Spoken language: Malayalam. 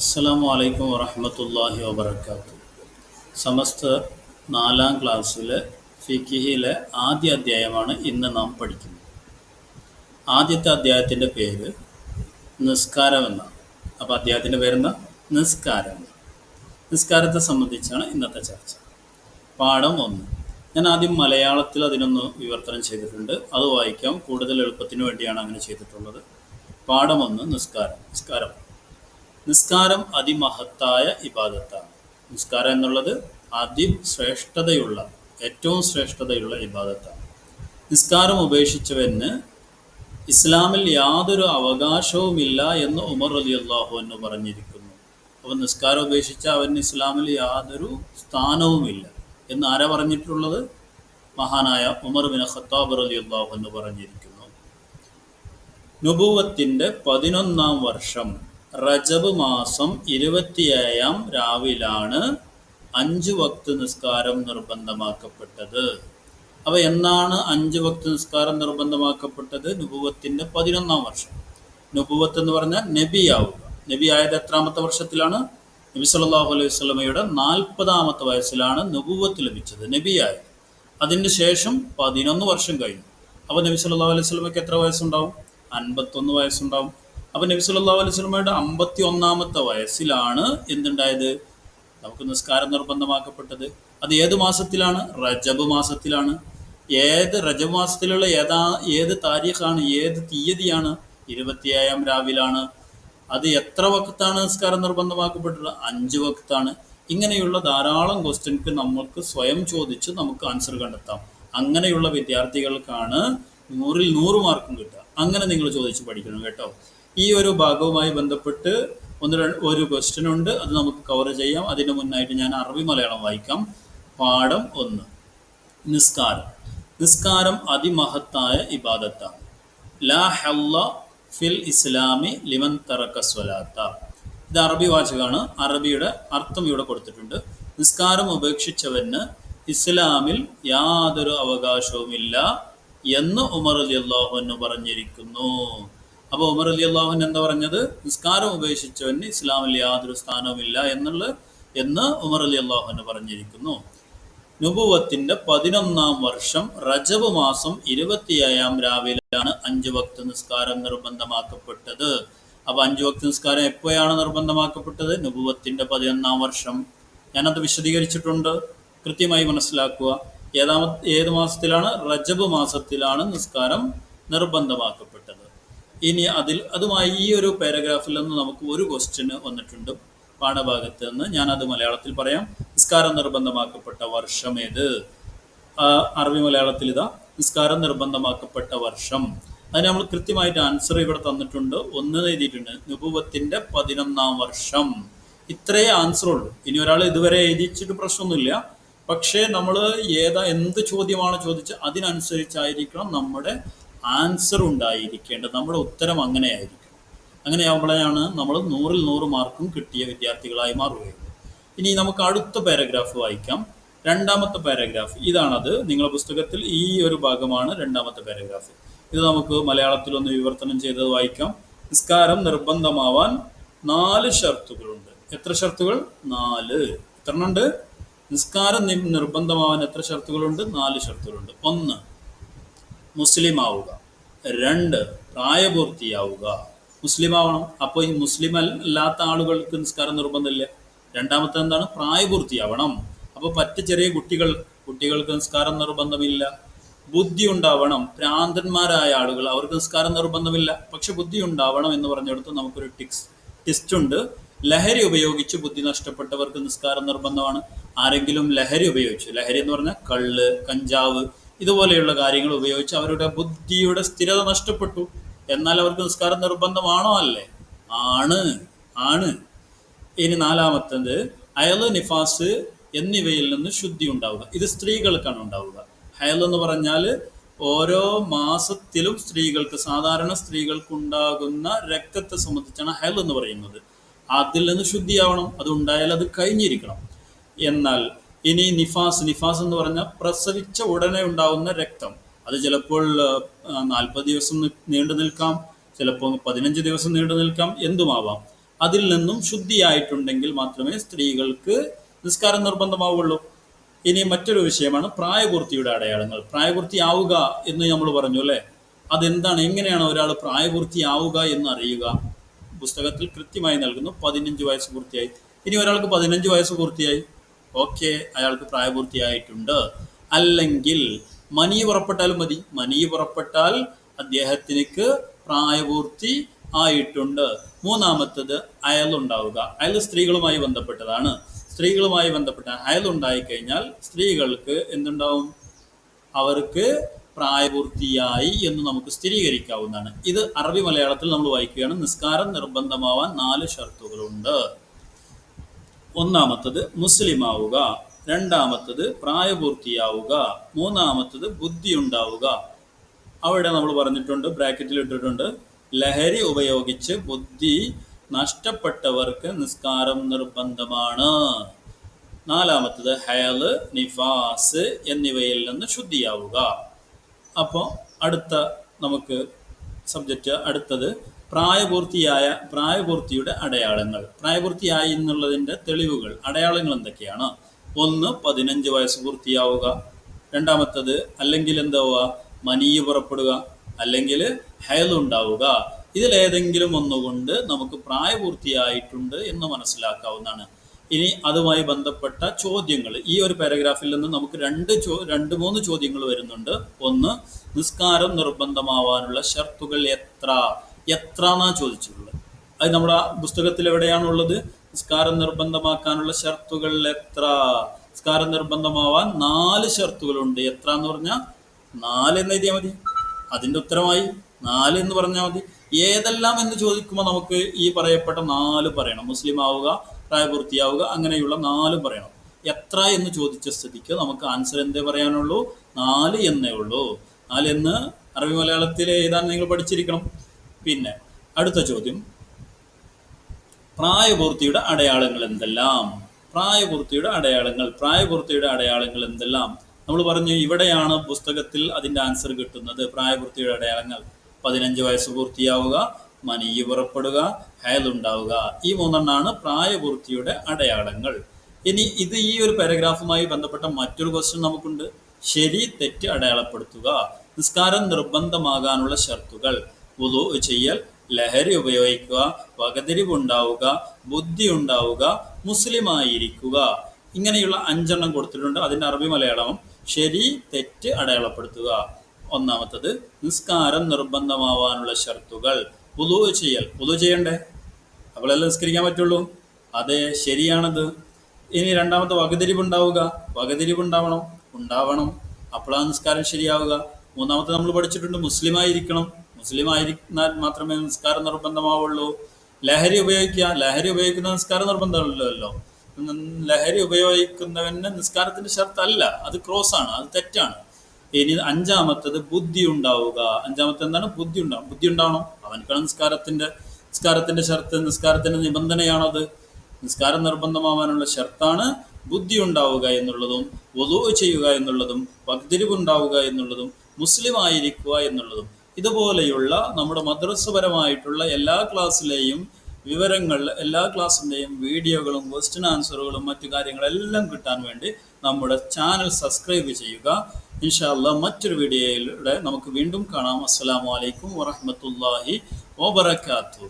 അസ്സലാമു അലൈക്കും വറഹ്മത്തുള്ളാഹി വബറകാതുഹു. സമസ്ത നാലാം ക്ലാസ്സിലെ ഫിക്കിഹിലെ ആദ്യ അധ്യായമാണ് ഇന്ന് നാം പഠിക്കുന്നത്. ആദ്യത്തെ അധ്യായത്തിന്റെ പേര് നിസ്കാരം എന്നാണ്. അപ്പോൾ അധ്യായത്തിന്റെ പേരെന്താ? നിസ്കാരം. നിസ്കാരത്തെ സംബന്ധിച്ചാണ് ഇന്നത്തെ ചർച്ച. പാഠം ഒന്ന്. ഞാൻ ആദ്യം മലയാളത്തിൽ അതിനൊന്ന് വിവർത്തനം ചെയ്തിട്ടുണ്ട്. അത് വായിക്കാം. കൂടുതൽ എളുപ്പത്തിന് വേണ്ടിയാണ് അങ്ങനെ ചെയ്തിട്ടുള്ളത്. പാഠം ഒന്ന് നിസ്കാരം. നിസ്കാരം. നിസ്കാരം അതിമഹത്തായ ഇബാദത്താണ്. നിസ്കാരം എന്നുള്ളത് അതിശ്രേഷ്ഠതയുള്ള ഏറ്റവും ശ്രേഷ്ഠതയുള്ള ഇബാദത്താണ്. നിസ്കാരം ഉപേക്ഷിച്ചവന് ഇസ്ലാമിൽ യാതൊരു അവകാശവുമില്ല എന്ന് ഉമർ അലി അള്ളാഹു എന്ന് പറഞ്ഞിരിക്കുന്നു. അപ്പോൾ നിസ്കാരം ഉപേക്ഷിച്ച അവന് ഇസ്ലാമിൽ യാതൊരു സ്ഥാനവുമില്ല എന്ന് ആരാ പറഞ്ഞിട്ടുള്ളത്? മഹാനായ ഉമർ ബിൻ ഖത്താബ് അലി അള്ളാഹു എന്ന് പറഞ്ഞിരിക്കുന്നു. നുബുവത്തിന്റെ പതിനൊന്നാം വർഷം റജബ് മാസം ഇരുപത്തിയേഴാം രാവിലാണ് അഞ്ച് വക്ത് നിസ്കാരം നിർബന്ധമാക്കപ്പെട്ടത്. അവ എന്നാണ് അഞ്ച് വക്ത് നിസ്കാരം നിർബന്ധമാക്കപ്പെട്ടത്? നുപുവത്തിന്റെ പതിനൊന്നാം വർഷം. നുപുവത്ത് എന്ന് പറഞ്ഞാൽ നബിയാവുക. നബി ആയത് എത്രാമത്തെ വർഷത്തിലാണ്? നബി സല്ലാഹു അലൈഹി സ്വലമയുടെ നാൽപ്പതാമത്തെ വയസ്സിലാണ് നുപുവത്ത് ലഭിച്ചത് നബിയായത്. അതിന് ശേഷം പതിനൊന്ന് വർഷം കഴിഞ്ഞു. അപ്പോൾ നബി സല്ലല്ലാഹു അലൈഹി സ്വലമയ്ക്ക് എത്ര വയസ്സുണ്ടാവും? അൻപത്തൊന്ന് വയസ്സുണ്ടാവും. അപ്പോൾ നബി സല്ലല്ലാഹു അലൈഹി വസല്ലമയുടെ അമ്പത്തി ഒന്നാമത്തെ വയസ്സിലാണ് എന്തുണ്ടായത്? നമുക്ക് നിസ്കാരം നിർബന്ധമാക്കപ്പെട്ടത്. അത് ഏത് മാസത്തിലാണ്? റജബ് മാസത്തിലാണ്. ഏത് റജബ് മാസത്തിലുള്ള ഏതാ ഏത് താരീഖാണ്? ഏത് തീയതിയാണ്? ഇരുപത്തിയേഴാം രാവിലാണ്. അത് എത്ര വക്താണ് നിസ്കാരം നിർബന്ധമാക്കപ്പെട്ടത്? അഞ്ച് വക്താണ് ഇങ്ങനെയുള്ള ധാരാളം ക്വസ്റ്റ്യൻക്ക് നമുക്ക് സ്വയം ചോദിച്ച് നമുക്ക് ആൻസർ കണ്ടെത്താം. അങ്ങനെയുള്ള വിദ്യാർത്ഥികൾക്കാണ് നൂറിൽ നൂറ് മാർക്കും കിട്ടുക. അങ്ങനെ നിങ്ങൾ ചോദിച്ച് പഠിക്കണം കേട്ടോ. ഈ ഒരു ഭാഗവുമായി ബന്ധപ്പെട്ട് ഒന്ന് ഒരു ക്വസ്റ്റ്യൻ ഉണ്ട്. അത് നമുക്ക് കവർ ചെയ്യാം. അതിന് മുന്നായിട്ട് ഞാൻ അറബി മലയാളം വായിക്കാം. പാഠം ഒന്ന്. നിസ്കാരം. നിസ്കാരം അതിമഹത്തായ ഇബാദത്താണ്. ഫിൽ ഇസ്ലാമി ലിമൻ തറക്ക സ്വലാത്ത. ഇത് അറബി വാചകമാണ്. അറബിയുടെ അർത്ഥം ഇവിടെ കൊടുത്തിട്ടുണ്ട്. നിസ്കാരം ഉപേക്ഷിച്ചവന് ഇസ്ലാമിൽ യാതൊരു അവകാശവുമില്ല എന്ന് ഉമർ അലി അള്ളാഹുവിന് പറഞ്ഞിരിക്കുന്നു. അപ്പോൾ ഉമർ അലി അള്ളാഹുൻ എന്താ പറഞ്ഞത്? നിസ്കാരം ഉപേക്ഷിച്ചവന് ഇസ്ലാമിൽ യാതൊരു സ്ഥാനവുമില്ല എന്നുള്ള എന്ന് ഉമർ അലി അള്ളാഹുന് പറഞ്ഞിരിക്കുന്നു. നുപുവത്തിന്റെ പതിനൊന്നാം വർഷം റജബ് മാസം ഇരുപത്തിയേഴാം രാവിലെയാണ് അഞ്ചു ഭക്ത നിസ്കാരം നിർബന്ധമാക്കപ്പെട്ടത്. അപ്പൊ അഞ്ചു ഭക്ത നിസ്കാരം എപ്പോഴാണ് നിർബന്ധമാക്കപ്പെട്ടത്? നുപുവത്തിന്റെ പതിനൊന്നാം വർഷം. ഞാനത് വിശദീകരിച്ചിട്ടുണ്ട്. കൃത്യമായി മനസ്സിലാക്കുക. ഏതാമ ഏത് മാസത്തിലാണ്? റജബ് മാസത്തിലാണ് നിസ്കാരം നിർബന്ധമാക്കപ്പെട്ടത്. ഇനി അതിൽ അതുമായി ഈ ഒരു പാരഗ്രാഫിൽ നിന്ന് നമുക്ക് ഒരു ക്വസ്റ്റ്യന് വന്നിട്ടുണ്ട്. പാഠഭാഗത്ത് നിന്ന് അത് മലയാളത്തിൽ പറയാം. നിസ്കാരം നിർബന്ധമാക്കപ്പെട്ട വർഷം ഏത്? അറബി മലയാളത്തിൽ ഇതാ നിസ്കാരം നിർബന്ധമാക്കപ്പെട്ട വർഷം. അതിന് നമ്മൾ കൃത്യമായിട്ട് ആൻസർ ഇവിടെ തന്നിട്ടുണ്ട്. ഒന്ന് എഴുതിയിട്ടുണ്ട് നുപുവത്തിന്റെ പതിനൊന്നാം വർഷം. ഇത്രേ ആൻസർ ഉള്ളൂ. ഇനി ഒരാൾ ഇതുവരെ എഴുതിച്ചിട്ട് പ്രശ്നമൊന്നുമില്ല. പക്ഷേ നമ്മൾ ഏതാ എന്ത് ചോദ്യമാണ് ചോദിച്ചത് അതിനനുസരിച്ചായിരിക്കണം നമ്മുടെ ആൻസർ ഉണ്ടായിരിക്കേണ്ടത് നമ്മുടെ ഉത്തരം അങ്ങനെയായിരിക്കും. അങ്ങനെയാവുമ്പോഴാണ് നമ്മൾ നൂറിൽ നൂറ് മാർക്കും കിട്ടിയ വിദ്യാർത്ഥികളായി മാറുകയുള്ളൂ. ഇനി നമുക്ക് അടുത്ത പാരഗ്രാഫ് വായിക്കാം. രണ്ടാമത്തെ പാരഗ്രാഫ് ഇതാണത്. നിങ്ങളുടെ പുസ്തകത്തിൽ ഈ ഒരു ഭാഗമാണ് രണ്ടാമത്തെ പാരഗ്രാഫ് ഇത് നമുക്ക് മലയാളത്തിൽ ഒന്ന് വിവർത്തനം ചെയ്തത് വായിക്കാം. നിസ്കാരം നിർബന്ധമാവാൻ നാല് ഷർത്തുകളുണ്ട്. എത്ര ഷർത്തുകൾ? നാല്. എത്ര ഉണ്ട്? നിസ്കാരം നിർബന്ധമാവാൻ എത്ര ഷർത്തുകളുണ്ട്? നാല് ഷർത്തുകളുണ്ട്. ഒന്ന് മുസ്ലിം ആവുക രണ്ട് പ്രായപൂർത്തിയാവുക. മുസ്ലിം ആവണം അപ്പോൾ ഈ മുസ്ലിം അല്ലാത്ത ആളുകൾക്ക് നിസ്കാരം നിർബന്ധമില്ല. രണ്ടാമത്തെ എന്താണ്? പ്രായപൂർത്തിയാവണം. അപ്പോൾ പറ്റ ചെറിയ കുട്ടികൾ കുട്ടികൾക്ക് നിസ്കാരം നിർബന്ധമില്ല. ബുദ്ധി ഉണ്ടാവണം. ഭ്രാന്തന്മാരായ ആളുകൾ അവർക്ക് നിസ്കാരം നിർബന്ധമില്ല. പക്ഷെ ബുദ്ധി ഉണ്ടാവണം എന്ന് പറഞ്ഞെടുത്ത് നമുക്കൊരു ടിക്സ് ടിസ്റ്റ് ഉണ്ട്. ലഹരി ഉപയോഗിച്ച് ബുദ്ധി നഷ്ടപ്പെട്ടവർക്ക് നിസ്കാരം നിർബന്ധമാണ്. ആരെങ്കിലും ലഹരി ഉപയോഗിച്ചു ലഹരി എന്ന് പറഞ്ഞാൽ കള്ള് കഞ്ചാവ് ഇതുപോലെയുള്ള കാര്യങ്ങൾ ഉപയോഗിച്ച് അവരുടെ ബുദ്ധിയുടെ സ്ഥിരത നഷ്ടപ്പെട്ടു. എന്നാൽ അവർക്ക് നിസ്കാരം നിർബന്ധമാണോ? അല്ലേ. ആണ്. ആണ്. ഇനി നാലാമത്തത് അയൽ നിഫാസ് എന്നിവയിൽ നിന്ന് ശുദ്ധി ഉണ്ടാവുക. ഇത് സ്ത്രീകൾക്കാണ് ഉണ്ടാവുക. ഹയൽ എന്ന് പറഞ്ഞാൽ ഓരോ മാസത്തിലും സ്ത്രീകൾക്ക് സാധാരണ സ്ത്രീകൾക്കുണ്ടാകുന്ന രക്തത്തെ സംബന്ധിച്ചാണ് ഹയൽ എന്ന് പറയുന്നത്. അതിൽ നിന്ന് ശുദ്ധിയാവണം. അത് ഉണ്ടായാൽ അത് കഴിഞ്ഞിരിക്കണം. എന്നാൽ ഇനി നിഫാസ് നിഫാസ് എന്ന് പറഞ്ഞാൽ പ്രസവിച്ച ഉടനെ ഉണ്ടാവുന്ന രക്തം. അത് ചിലപ്പോൾ നാൽപ്പത് ദിവസം നീണ്ടു നിൽക്കാം ചിലപ്പോൾ പതിനഞ്ച് ദിവസം നീണ്ടു നിൽക്കാം എന്തുമാവാം. അതിൽ നിന്നും ശുദ്ധിയായിട്ടുണ്ടെങ്കിൽ മാത്രമേ സ്ത്രീകൾക്ക് നിസ്കാരം നിർബന്ധമാവുള്ളൂ. ഇനി മറ്റൊരു വിഷയമാണ് പ്രായപൂർത്തിയുടെ അടയാളങ്ങൾ. പ്രായപൂർത്തിയാവുക എന്ന് നമ്മൾ പറഞ്ഞു അല്ലേ? അതെന്താണ്? എങ്ങനെയാണ് ഒരാൾ പ്രായപൂർത്തിയാവുക എന്ന് അറിയുക? പുസ്തകത്തിൽ കൃത്യമായി നൽകുന്നു പതിനഞ്ച് വയസ്സ് പൂർത്തിയായി. ഇനി ഒരാൾക്ക് പതിനഞ്ച് വയസ്സ് പൂർത്തിയായി. ഓക്കെ അയാൾക്ക് പ്രായപൂർത്തിയായിട്ടുണ്ട്. അല്ലെങ്കിൽ മനി പുറപ്പെട്ടാലും മതി. മനി പുറപ്പെട്ടാൽ അദ്ദേഹത്തിനക്ക് പ്രായപൂർത്തി ആയിട്ടുണ്ട്. മൂന്നാമത്തത് അയലുണ്ടാവുക അയൽ സ്ത്രീകളുമായി ബന്ധപ്പെട്ടതാണ്. സ്ത്രീകളുമായി ബന്ധപ്പെട്ട അയലുണ്ടായി കഴിഞ്ഞാൽ സ്ത്രീകൾക്ക് എന്തുണ്ടാവും? അവർക്ക് പ്രായപൂർത്തിയായി എന്ന് നമുക്ക് സ്ഥിരീകരിക്കാവുന്നതാണ്. ഇത് അറബി മലയാളത്തിൽ നമ്മൾ വായിക്കുകയാണ്. നിസ്കാരം നിർബന്ധമാവാൻ നാല് ഷർത്തുകളുണ്ട്. ഒന്നാമത്തത് മുസ്ലിം ആവുക രണ്ടാമത്തത് പ്രായപൂർത്തിയാവുക മൂന്നാമത്തത് ബുദ്ധി ഉണ്ടാവുക അവിടെ നമ്മൾ പറഞ്ഞിട്ടുണ്ട് ബ്രാക്കറ്റിൽ ഇട്ടിട്ടുണ്ട് ലഹരി ഉപയോഗിച്ച് ബുദ്ധി നഷ്ടപ്പെട്ടവർക്ക് നിസ്കാരം നിർബന്ധമാണ്. നാലാമത്തത് ഹയൽ നിഫാസ് എന്നിവയിൽ നിന്ന് ശുദ്ധിയാവുക. അപ്പോൾ അടുത്ത നമുക്ക് സബ്ജക്റ്റ് അടുത്തത് പ്രായപൂർത്തിയായ പ്രായപൂർത്തിയുടെ അടയാളങ്ങൾ. പ്രായപൂർത്തിയായി എന്നുള്ളതിന്റെ തെളിവുകൾ അടയാളങ്ങൾ എന്തൊക്കെയാണ്? ഒന്ന് പതിനഞ്ച് വയസ്സ് പൂർത്തിയാവുക. രണ്ടാമത്തത് അല്ലെങ്കിൽ എന്താവുക? മനീ പുറപ്പെടുക. അല്ലെങ്കിൽ ഹയലുണ്ടാവുക ഇതിലേതെങ്കിലും ഒന്നുകൊണ്ട് നമുക്ക് പ്രായപൂർത്തിയായിട്ടുണ്ട് എന്ന് മനസ്സിലാക്കാവുന്നതാണ്. ഇനി അതുമായി ബന്ധപ്പെട്ട ചോദ്യങ്ങൾ. ഈ ഒരു പാരഗ്രാഫിൽ നിന്ന് നമുക്ക് രണ്ട് ചോ രണ്ട് മൂന്ന് ചോദ്യങ്ങൾ വരുന്നുണ്ട്. ഒന്ന് നിസ്കാരം നിർബന്ധമാവാനുള്ള ഷർത്തുകൾ എത്ര? എത്ര എന്നാണ് ചോദിച്ചിട്ടുള്ളത്? അത് നമ്മുടെ പുസ്തകത്തിൽ എവിടെയാണുള്ളത്? നിസ്കാരം നിർബന്ധമാക്കാനുള്ള ഷർത്തുകൾ എത്ര? നിസ്കാരം നിർബന്ധമാവാൻ നാല് ഷർത്തുകളുണ്ട്. എത്ര എന്ന് പറഞ്ഞാൽ നാല് എന്ന് എഴുതിയാൽ മതി. അതിന്റെ ഉത്തരമായി നാല് എന്ന് പറഞ്ഞാൽ മതി. ഏതെല്ലാം എന്ന് ചോദിക്കുമ്പോൾ നമുക്ക് ഈ പറയപ്പെട്ട നാല് പറയണം. മുസ്ലിം ആവുക പ്രായപൂർത്തിയാവുക അങ്ങനെയുള്ള നാല് പറയണം. എത്ര എന്ന് ചോദിച്ച സ്ഥിതിക്ക് നമുക്ക് ആൻസർ എന്തേ പറയാനുള്ളൂ? നാല് എന്നേ ഉള്ളൂ. നാല് എന്ന് അറബി മലയാളത്തിൽ എഴുതാൻ നിങ്ങൾ പഠിച്ചിരിക്കണം. പിന്നെ അടുത്ത ചോദ്യം. പ്രായപൂർത്തിയുടെ അടയാളങ്ങൾ എന്തെല്ലാം? പ്രായപൂർത്തിയുടെ അടയാളങ്ങൾ പ്രായപൂർത്തിയുടെ അടയാളങ്ങൾ എന്തെല്ലാം? നമ്മൾ പറഞ്ഞു ഇവിടെയാണ് പുസ്തകത്തിൽ അതിന്റെ ആൻസർ കിട്ടുന്നത്. പ്രായപൂർത്തിയുടെ അടയാളങ്ങൾ. പതിനഞ്ച് വയസ്സ് പൂർത്തിയാവുക മനീയ് പുറപ്പെടുക ഹയലുണ്ടാവുക ഈ മൂന്നെണ്ണാണ് പ്രായപൂർത്തിയുടെ അടയാളങ്ങൾ. ഇനി ഇത് ഈ ഒരു പാരഗ്രാഫുമായി ബന്ധപ്പെട്ട മറ്റൊരു ക്വസ്റ്റ്യൻ നമുക്കുണ്ട്. ശരി തെറ്റ് അടയാളപ്പെടുത്തുക. നിസ്കാരം നിർബന്ധമാകാനുള്ള ഷർത്തുകൾ. വുളു ചെയ്യൽ ലഹരി ഉപയോഗിക്കുക വകതിരിവുണ്ടാവുക ബുദ്ധി ഉണ്ടാവുക മുസ്ലിമായിരിക്കുക. ഇങ്ങനെയുള്ള അഞ്ചെണ്ണം കൊടുത്തിട്ടുണ്ട്. അതിന്റെ അറബി മലയാളം ശരി തെറ്റ് അടയാളപ്പെടുത്തുക. ഒന്നാമത്തത് നിസ്കാരം നിർബന്ധമാവാനുള്ള ഷർത്തുകൾ. പുതു ചെയ്യൽ. പുതു ചെയ്യണ്ടേ? അവളെല്ലാം നിസ്കരിക്കാൻ പറ്റുള്ളൂ. അതെ ശരിയാണത്. ഇനി രണ്ടാമത്തെ വകതിരിവുണ്ടാവുക. വകതിരിവുണ്ടാവണം. ഉണ്ടാവണം. അപ്പോഴാണ് നിസ്കാരം ശരിയാവുക. മൂന്നാമത്തെ നമ്മൾ പഠിച്ചിട്ടുണ്ട് മുസ്ലിം ആയിരിക്കണം മുസ്ലിം ആയിരിക്കുന്നാൽ മാത്രമേ നിസ്കാരം നിർബന്ധമാവുള്ളൂ. ലഹരി ഉപയോഗിക്കുക ലഹരി ഉപയോഗിക്കുന്ന നിസ്കാരം നിർബന്ധമല്ലല്ലോ. ലഹരി ഉപയോഗിക്കുന്നവന് നിസ്കാരത്തിന്റെ ഷർത്ത് അല്ല അത് ക്രോസ് ആണ് അത് തെറ്റാണ്. ഇനി അഞ്ചാമത്തത് ബുദ്ധി ഉണ്ടാവുക. അഞ്ചാമത്തെ എന്താണ്? ബുദ്ധി ഉണ്ടാവും. ബുദ്ധി ഉണ്ടാവണം? അവനക്കാണ് നിസ്കാരത്തിന്റെ നിസ്കാരത്തിന്റെ ഷർത്ത് നിസ്കാരത്തിന്റെ നിബന്ധനയാണത്. നിസ്കാരം നിർബന്ധമാവാനുള്ള ഷർത്താണ് ബുദ്ധി ഉണ്ടാവുക എന്നുള്ളതും വധു ചെയ്യുക എന്നുള്ളതും വക്തിരിവുണ്ടാവുക എന്നുള്ളതും മുസ്ലിം ആയിരിക്കുക എന്നുള്ളതും. ഇതുപോലെയുള്ള നമ്മുടെ മദ്രസപരമായിട്ടുള്ള എല്ലാ ക്ലാസ്സിലെയും വിവരങ്ങൾ എല്ലാ ക്ലാസ്സിന്റെയും വീഡിയോകളും ക്വസ്റ്റ്യൻ ആൻസറുകളും മറ്റു കാര്യങ്ങളെല്ലാം കിട്ടാൻ വേണ്ടി നമ്മുടെ ചാനൽ സബ്സ്ക്രൈബ് ചെയ്യുക. ഇൻഷാല്ല മറ്റൊരു വീഡിയോയിലൂടെ നമുക്ക് വീണ്ടും കാണാം. അസ്സാം വലൈക്കും വറഹ്മത്തുള്ളാഹി വബറകാതുഹു.